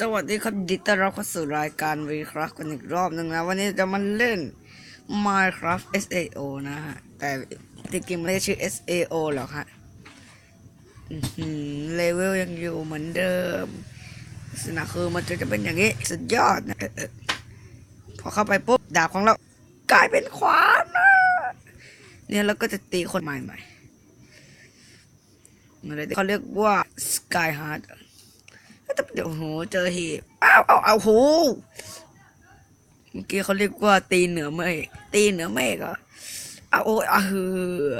สวัสดีครับยิต้อนรับเข้าสู่รายการวีครับกันอีกรอบหนึ่งนะ วันนี้จะมาเล่น Minecraft SAO นะฮะ แต่ที่จริงไม่ได้ชื่อ SAO หรอกฮะอื้อหือเลเวลยังอยู่เหมือนเดิมลักษณะคือมันจะจะเป็นอย่างนี้ สุดยอดนะพอเข้าไปปุ๊บ ดาบของเรา กลายเป็นขวานนะเนี่ยเราก็จะตีคนใหม่ใหม่อะไรที่เขาเรียกว่า Sky Heart เดี๋ยวโหเจอหีบอ้าวเอาเอาโหเมื่อกี้เขาเรียกว่าตีเหนือเมฆตีเหนือเมฆเหรอเอาโอ้ยเอาเฮือ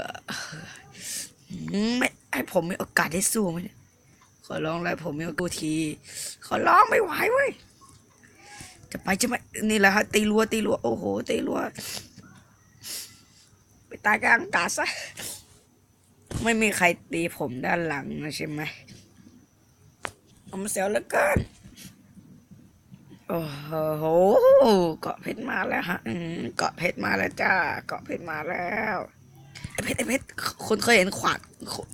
ไม่ให้ผมมีโอกาสได้สู้ไหมเนี่ยขอร้องเลยผมมีโอกาสที ขอร้องไม่ไหวเว้ยจะไปจะไม่นี่แหละฮะตีรัวตีรัวโอ้โหตีรัวไปตายกลางอากาศซะไม่มีใครตีผมด้านหลังนะใช่ไหม เอามาเสียวเหลือเกินโอ้โหเกาะเพชรมาแล้วฮะเกาะเพชรมาแล้วจ้า เกาะเพชรมาแล้วไอ้เพชรไอ้เพชรคนเคยเห็นขวาน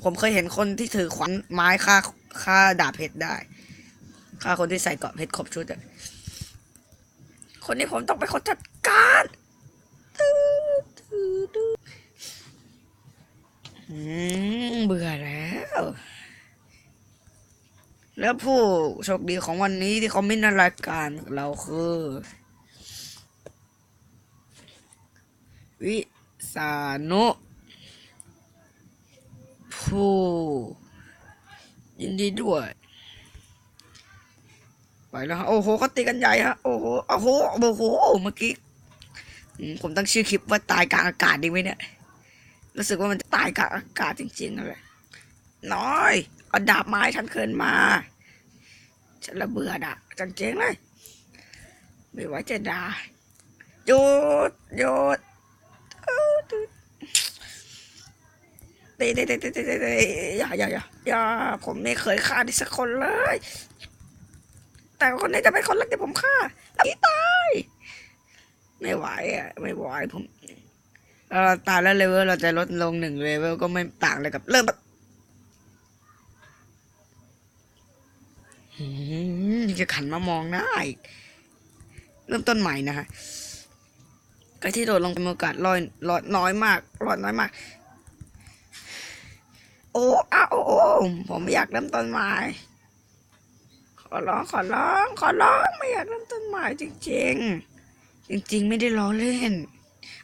ผมเคยเห็นคนที่ถือขวานไม้ฆ่าฆ่าดาบเพชรได้ฆ่าคนที่ใส่เกาะเพชรครบชุดอะคนนี้ผมต้องเป็นคนจัดการตื้อตื้อตื้ออืมเบื่อแล้ว แล้วผู้โชคดีของวันนี้ที่เขาไม่นารายการเราคือ วิสานุผู้ยินดีด้วย ไปแล้วฮะโอ้โหเขาตีกันใหญ่ฮะโอ้โหโอ้โหโอ้โหเมื่อกี้ผมตั้งชื่อคลิปว่าตายกลางอากาศดีไหมเนี่ยรู้สึกว่ามันจะตายกลางอากาศจริงๆเลยน้อยเอาดาบไม้ฉันเคืนมา ฉันระเบื่อดาบจังเจงเลย ไม่ไหวจะด่าหยุดหยุดเอาหยุดตีตีตีตีตีตีตีอย่าอย่าอย่าอย่าผมไม่เคยฆ่าที่สักคนเลย แต่คนนี้จะเป็นคนแรกที่ผมฆ่าแล้วพี่ตายไม่ไหวอะไม่ไหวผมเออตายแล้วเลเวลเราจะลดลงหนึ่งเลเวลก็ไม่ต่างเลยกับเริ่มอืม จะขันมามองหน้าอีกเริ่มต้นใหม่นะฮะไอ้ที่โดดลงไปมีโอกาสลอยลอยน้อยมากลอยน้อยมาก โอ้อ้าโอ้ผมไม่อยากเริ่มต้นใหม่ขอร้องขอร้อง ขอร้องไม่อยากเริ่มต้นใหม่จริง ๆ จริง ๆ ไม่ได้ล้อเล่น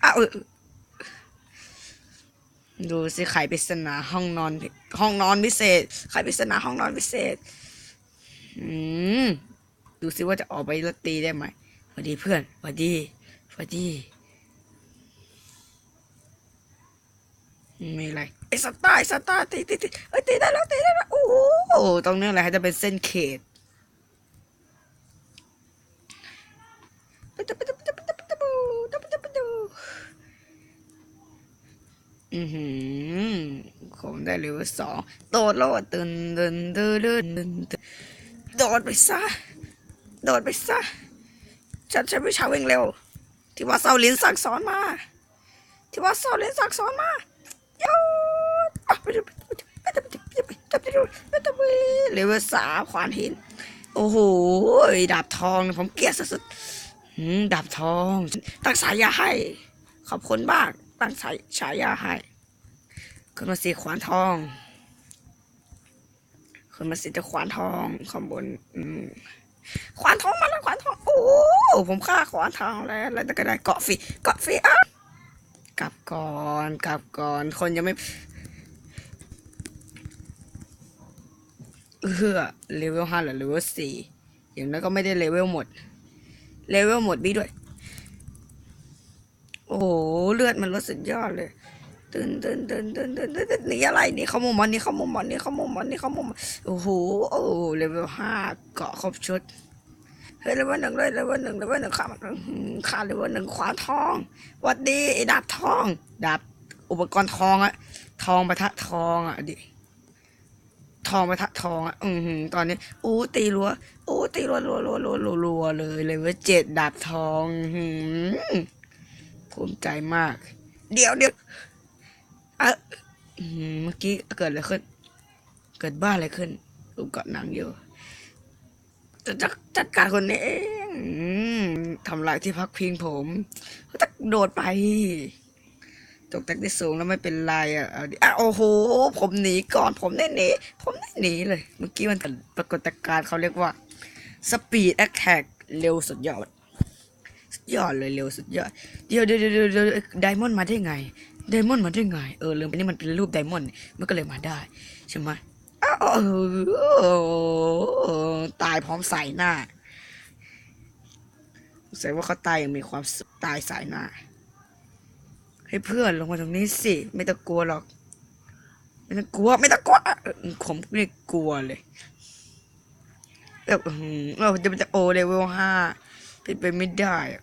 อ้าเออดูสิไขปริศนาห้องนอนห้องนอนพิเศษไขปริศนาห้องนอนพิเศษ อืมดูสิว่าจะออกไปรถตีได้ไหมสวัสดีเพื่อนสวัสดีสวัสดี ไม่ไรไอ้สตาร์สตาร์ตีตีตีเอ้ยตีได้แล้วตีได้แล้วโอ้โหตรงนี้แหละจะเป็นเส้นเขตอือหือผมได้เลเวลสองโดดโลดตึนตึนตึนตึนตึน โดดไปซะ โดดไปซะ ฉันใช้วิชาวิ่งเร็ว ที่ว่าเซาลินสั่งสอนมา ที่ว่าเซาลินสั่งสอนมาโยดไปดูไปดูไปดูไปดูไปดูไปดูไปเลเวลสามขวานหิน โอ้โห ดาบทองผมเกลียดสุดๆดาบทอง ตั้งสายยาให้ ขอบคุณมาก ตั้งสายฉายาให้ขึ้นมาสีขวานทอง คนมาสิจะขวานทองข้างบน อืมขวานทองมาแล้วขวานทอง โอ้ผมฆ่าขวานทองแล้วแล้วก็ได้เกาะฟีเกาะฟีอะกลับก่อนกลับก่อนคนยังไม่เออเลเวลห้าหรือเลเวลสี่อย่างนั้นก็ไม่ได้เลเวลหมดเลเวลหมดบีด้วย โอ้โหเลือดมันลดสุดยอดเลย ตื่นตื่นตื่นตื่นตื่นตื่นนนี่อะไรนี่เขามุมมันนี่เขามุมมันนี่เขามุมมันนี่เขามุมมันโอ้โหโอ้เลเวลห้าเกาะครบชุดเฮ้ยเลเวลหนึ่งเลยเลเวลหนึ่งเลเวลหนึ่งข้ามข้าเลเวลหนึ่งขวาทองวัดดีดาบทองดาบอุปกรณ์ทองอะทองปะทะทองอะดิทองปะทะทองอะอือหือตอนนี้โอ้ตีรัวโอ้ตีรัวรัวรัวรัวรัวรัวเลยเลเวลเจ็ดดาบทองหืมภูมิใจมาก เดี๋ยวเดี๋ยว อะอืมเมื่อกี้เกิดอะไรขึ้น เกิดบ้าอะไรขึ้นผมเกาะหนังอยู่จะจัดจัดการคนนี้เองทำลายที่พักพิงผมตะโดดไป ตกแต่งที่สูงแล้วไม่เป็นไรอะอะโอ้โห ผมหนีก่อน ผมได้หนีผมได้หนีเลย เมื่อกี้มันเป็นปรากฏการณ์เขาเรียกว่าสปีดแอคแท็กเร็วสุดยอด สุดยอดเลยเร็วสุดยอด เดี๋ยวเดี๋ยวเดี๋ยวเดี๋ยวเดี๋ยวไดมอนด์มาได้ไง ไดมอนด์มาได้ไง เออลืมไปนี่มันเป็นรูปไดมอนด์มันก็เลยมาได้ ใช่ไหมตายพร้อมใส่หน้าแสดงว่าเขาตายยังมีความตายสายหน้า ให้เพื่อนลงมาตรงนี้สิ ไม่ต้องกลัวหรอก ไม่ต้องกลัว ไม่ต้องกลัวผมไม่กลัวเลยแบบอื้อหือเราจะเป็นโอเลเวลห้าเป็นไปไม่ได้อะ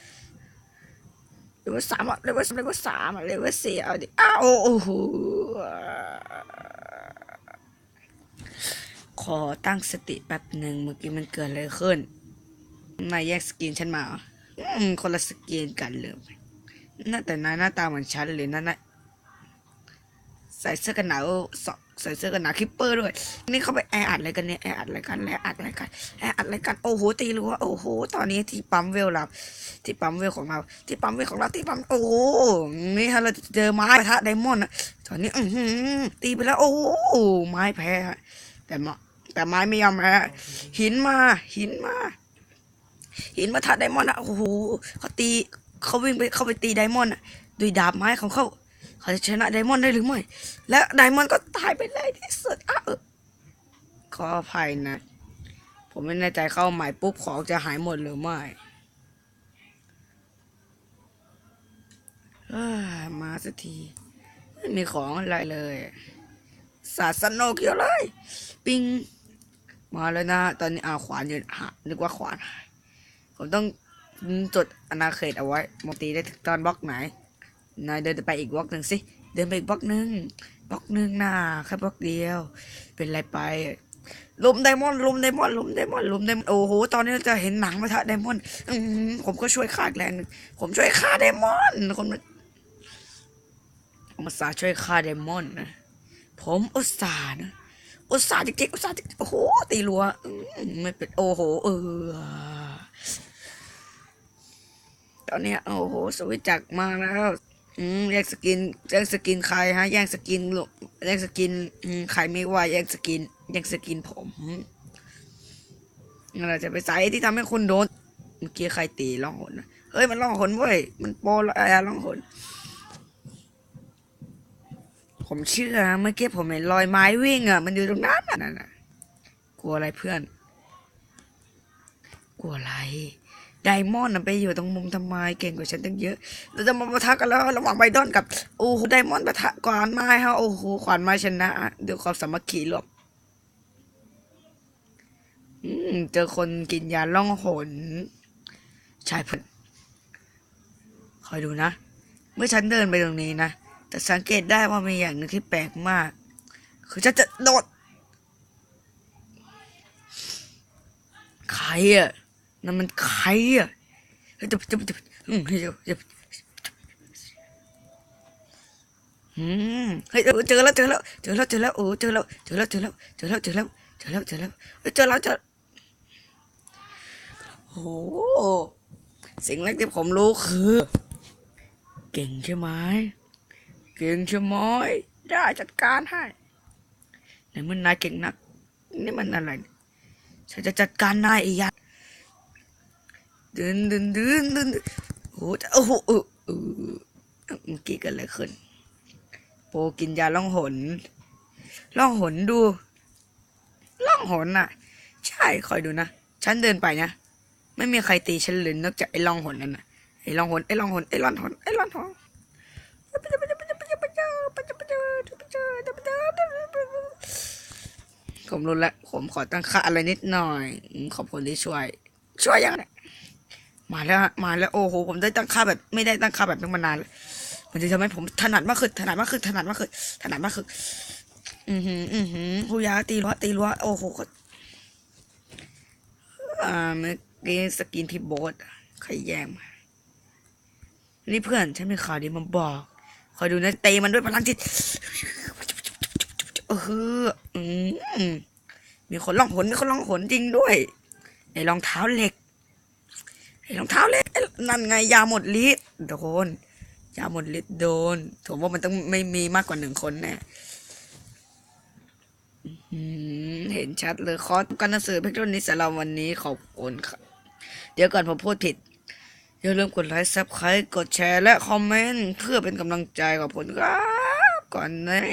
เลเวลสามอะเลเวลเลเวลสามอะเลเวลสี่เอาดิอ้าวโอ้โหขอตั้งสติแป๊บหนึ่งเมื่อกี้มันเกิดอะไรขึ้นนายแยกสกินฉันมาอืมคนละสกินกันเลยหน้าแต่นายหน้าตาเหมือนฉันเลยนั่นนะ ใส่เสื้อกันหนาวใส่เสื้อกันหนาวคิปเปอร์ด้วย นี่เขาไปแออัดอะไรกันเนี่ยแออัดอะไรกันแออัดอะไรกันแออัดอะไรกันโอ้โหตีรัวโอ้โห ตอนนี้ที่ปั๊มเวลเราที่ปั๊มเวลของเรา ที่ปั๊มเวลของเราที่ปั๊มโอ้โหนี่ฮะเราเจอไม้ปะทะไดมอนด์นะตอนนี้อือตีไปแล้ว โอ้โหไม้แพ้แต่มาแต่ไม้ไม่ยอมแพ้หินมาหินมาหินมาทะไดมอนด์นะโอ้โหเขาตีเขาวิ่งไปเขาไปตีไดมอนด์อะด้วยดาบไม้ของเขา เขาจะชนะไดมอนด์ได้หรือไม่ และไดมอนด์ก็ตายไปเลยที่สุดอ้าวเขออภัยนะ ผมไม่แน่ใจเข้าใหม่ปุ๊บของจะหายหมดหรือไม่มาสักทีไม่มีของอะไรเลยสาสนุกเยอะเลย ปิง มาแล้วนะ ตอนนี้อาขวานอยู่หานึกว่าขวานหายผมต้องจดอนาเขตเอาไว้มองตีได้ถึงตอนบล็อกไหน นายเดินไปอีกบล็อกหนึ่งสิ เดินไปอีกบล็อกหนึ่งบล็อกหนึ่งนะแค่บล็อกเดียว เป็นไรไปลุมไดมอนด์ลุมไดมอนด์ลุมไดมอนด์ลุมไดมอนด์โอ้โห ตอนนี้เราจะเห็นหนังมาทะไดมอนด์ผมก็ช่วยฆ่าแรงผมช่วยฆ่าไดมอนด์คนมันผมอุตส่าห์ช่วยฆ่าไดมอนด์นะผมอุตส่าห์นะอุตส่าห์จริงๆอุตส่าห์จริงโอ้โหตีรัวไม่เป็นโอ้โห เออ ตอนนี้โอ้โหสวิตจักมาแล้ว อืมแย่งสกินแย่งสกินใครฮะแย่งสกินลูกแย่งสกินอืมใครไม่ว่าแย่งสกินแย่งสกินผมเราจะไปใส่ที่ทำให้คุณโดนเมื่อกี้ใครตีล่องหนเฮ้ยมันล่องหนเว้ยมันโปรอะไรล่องหนผมเชื่อเมื่อกี้ผมเห็นรอยไม้วิ่งอะ มันอยู่ตรงนั้นนั่นน่ะกลัวอะไรเพื่อน กลัวอะไร ไดมอนด์น่ะไปอยู่ตรงมุมทำไมเก่งกว่าฉันตั้งเยอะ เราจะมาปะทะกันแล้วระหว่างไบดอนกับโอ้โหไดมอนด์ปะทะขวานไม้ฮะโอ้โหขวานไม้ชนะด้วยความสามัคคีรวมอืมเจอคนกินยาล่องหนช่เพื่อนคอยดูนะ เมื่อฉันเดินไปตรงนี้นะ แต่สังเกตได้ว่ามีอย่างหนึ่งที่แปลกมาก คือฉันจะโดดใครอะ นั่นมันใครอะเฮ้ยจะจะจะอืมเฮ้ยจะจอืมเฮ้ยเจอแล้วเจอแล้วเจอแล้วเจอแล้วโอ้เจอแล้วเจอแล้วเจอแล้วเจอแล้วเจอแล้วเจอแล้วเจอแล้วเฮ้ยเจอแล้วเจอโอ้โหสิ่งแรกที่ผมรู้คือ เก่งใช่ไหมเก่งใช่ไหมได้จัดการให้ในเมื่อนายเก่งนัก นี่มันอะไรฉันจะจัดการนายไอ้ยั ดดึนดึนดึนดึนโอ้โหโอ้โหเออเออเมื่อกี้เกันอะไรขึ้น โปกินยาล่องหนล่องหนดู ล่องหนน่ะ ใช่คอยดูนะฉันเดินไปนะไม่มีใครตีฉันเลยนอกจากไอ้ล่องหนนั่นน่ะไอ้ล่องหนไอ้ล่องหนไอ้ล่องหนไอ้ล่องหนผมรู้แล้วผมขอตั้งค่าอะไรนิดหน่อย ขอบคุณที่ช่วย ช่วยยังไง มาแล้วมาแล้วโอ้โหผมได้ตั้งค่าแบบไม่ได้ตั้งค่าแบบนี้มานานเลยมันจะทำให้ผมถนัดมากขึ้นถนัดมากขึ้นถนัดมากขึ้นถนัดมากขึ้นอือหือ อือหือผู้ยาตีรั้วตีรั้วโอ้โหอ่าเมื่อกี้สกินที่โบสใครแย่งมานี่เพื่อนฉันมีข่าวดีมาบอกคอยดูนะเตะมันด้วยพลังจิตเอออืมมีคนล่องหนมีคนล่องหนจริงด้วยในรองเท้าเหล็ก รองเท้าเล็กนั่นไงยาหมดฤทธิ์โดนยาหมดฤทธิ์โดนผมว่ามันต้องไม่มีมากกว่าหนึ่งคนแน่เห็นชัดเลยคอร์สการหนังสือเพียงเท่านี้สำหรับวันนี้ขอบคุณครับเดี๋ยวก่อนผมพูดผิดอย่าลืมกดไลค์ซับสไครต์กดแชร์และคอมเมนต์เพื่อเป็นกำลังใจขอบคุณครับ ก่อนนี้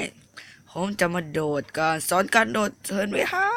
ผมจะมาโดดการสอนการโดดเชิญไว้ห้า